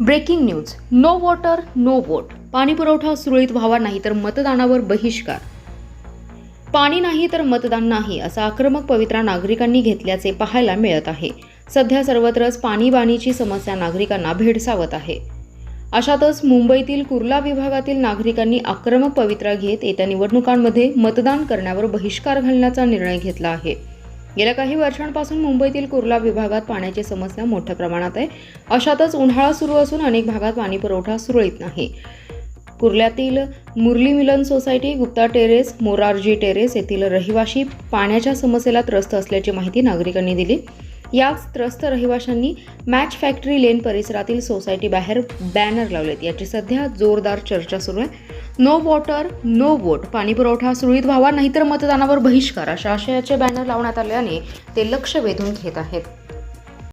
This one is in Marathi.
Breaking news. No water no vote पाणी पुरवठा सुरळीत व्हावा नाही तर मतदानावर बहिष्कार. पाणी नाही तर मतदान नाही असा आक्रमक पवित्रा नागरिकांनी घेतल्याचे पाहायला मिळत आहे. सध्या सर्वत्रच पाणीबाणीची समस्या नागरिकांना भेडसावत आहे. अशातच मुंबईतील कुर्ला विभागातील नागरिकांनी आक्रमक पवित्रा घेत येत्या निवडणुकांमध्ये मतदान करण्यावर बहिष्कार घालण्याचा निर्णय घेतला आहे. गेल्या काही वर्षांपासून मुंबईतील कुर्ला विभागात पाण्याची समस्या मोठ्या प्रमाणात आहे. अशातच उन्हाळा सुरू असून अनेक भागात पाणी पुरवठा सुरळीत नाही. कुर्ल्यातील Murli Milan society Gupta terrace Morarji terrace येथील रहिवाशी पाण्याच्या समस्येला त्रस्त असल्याची माहिती नागरिकांनी दिली. याच त्रस्त रहिवाशांनी मॅच फॅक्टरी लेन परिसरातील सोसायटीबाहेर बॅनर लावलेत. याची सध्या जोरदार चर्चा सुरू आहे. नो वॉटर नो वोट पाणी पुरवठा सुरळीत व्हावा नाहीतर मतदानावर बहिष्कार अशा आशयाचे बॅनर लावण्यात आल्याने ते लक्ष वेधून घेत आहेत.